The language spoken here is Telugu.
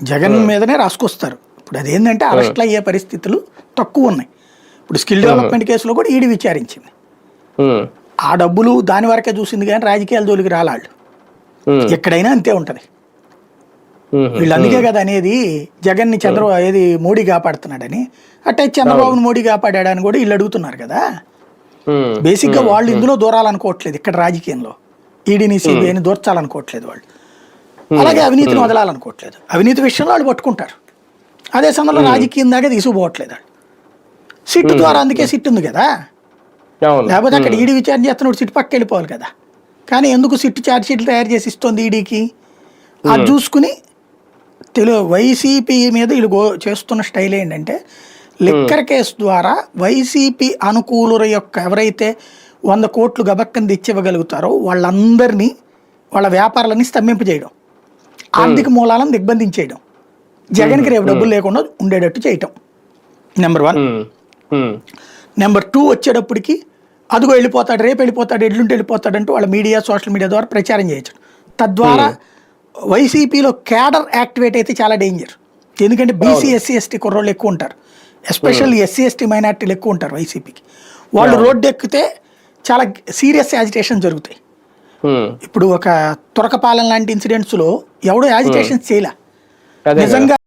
జగన్ మీదనే రాసుకొస్తారు. ఇప్పుడు అదేంటంటే అరెస్ట్లు అయ్యే పరిస్థితులు తక్కువ ఉన్నాయి. ఇప్పుడు స్కిల్ డెవలప్మెంట్ కేసులో కూడా ఈడీ విచారించింది. ఆ. డబ్బులు దాని వరకే చూసింది కానీ రాజకీయాల జోలికి రాలాళ్ళు ఎక్కడైనా అంతే ఉంటది. వీళ్ళు అందుకే కదా అనేది జగన్ని చంద్రబాబు ఏది మోడీ కాపాడుతున్నాడని. అట్టే చంద్రబాబును మోడీ కాపాడాడని కూడా వీళ్ళు అడుగుతున్నారు కదా. ఉమ్, బేసిక్గా వాళ్ళు ఇందులో దూరాలనుకోవట్లేదు. ఇక్కడ రాజకీయంలో. ఈడీని సిబిఐని దూర్చాలనుకోవట్లేదు వాళ్ళు. అలాగే అవినీతిని వదలాలనుకోవట్లేదు. అవినీతి విషయంలో వాళ్ళు పట్టుకుంటారు. అదే సమయంలో రాజకీయం దాకా తీసుకుపోవట్లేదు వాళ్ళు. సిట్ ద్వారా అందుకే సిట్ ఉంది కదా లేకపోతే అక్కడ ఈడీ విచారణ చేస్తున్నప్పుడు సిట్ పక్క వెళ్ళిపోవాలి కదా. కానీ ఎందుకు సిట్ ఛార్జ్ షీట్లు తయారు చేసి ఇస్తుంది ఈడీకి? అది చూసుకుని తెలు వైసీపీ మీద వీళ్ళు గో చేస్తున్న స్టైల్ ఏంటంటే లిక్కర్ కేసు ద్వారా వైసీపీ అనుకూలుల యొక్క ఎవరైతే వంద కోట్లు గబక్కని తెచ్చివ్వగలుగుతారో వాళ్ళందరినీ వాళ్ళ వ్యాపారాలని స్తంభింపజేయడం. ఆర్థిక మూలాలను దిగ్బంధించేయడం జగన్కి రేపు డబ్బులు లేకుండా ఉండేటట్టు చేయటం. నెంబర్ వన్ నెంబర్ టూ వచ్చేటప్పటికి అదిగో వెళ్ళిపోతాడు రేపు వెళ్ళిపోతాడు ఎడ్లుంటే వెళ్ళిపోతాడు అంటూ వాళ్ళ మీడియా సోషల్ మీడియా ద్వారా ప్రచారం చేయొచ్చు. తద్వారా వైసీపీలో క్యాడర్ యాక్టివేట్ అయితే చాలా డేంజర్. ఎందుకంటే బీసీ ఎస్సీ ఎస్టీ కుర్రోళ్ళు ఎక్కువ ఉంటారు. ఎస్పెషల్లీ ఎస్సీ ఎస్టీ మైనార్టీలు ఎక్కువ ఉంటారు వైసీపీకి. వాళ్ళు రోడ్డు ఎక్కితే చాలా సీరియస్ యాజిటేషన్ జరుగుతాయి. ఇప్పుడు ఒక తురకపాలెం లాంటి ఇన్సిడెంట్స్లో ఎవడో యాజిటేషన్ చేయలే. నిజంగా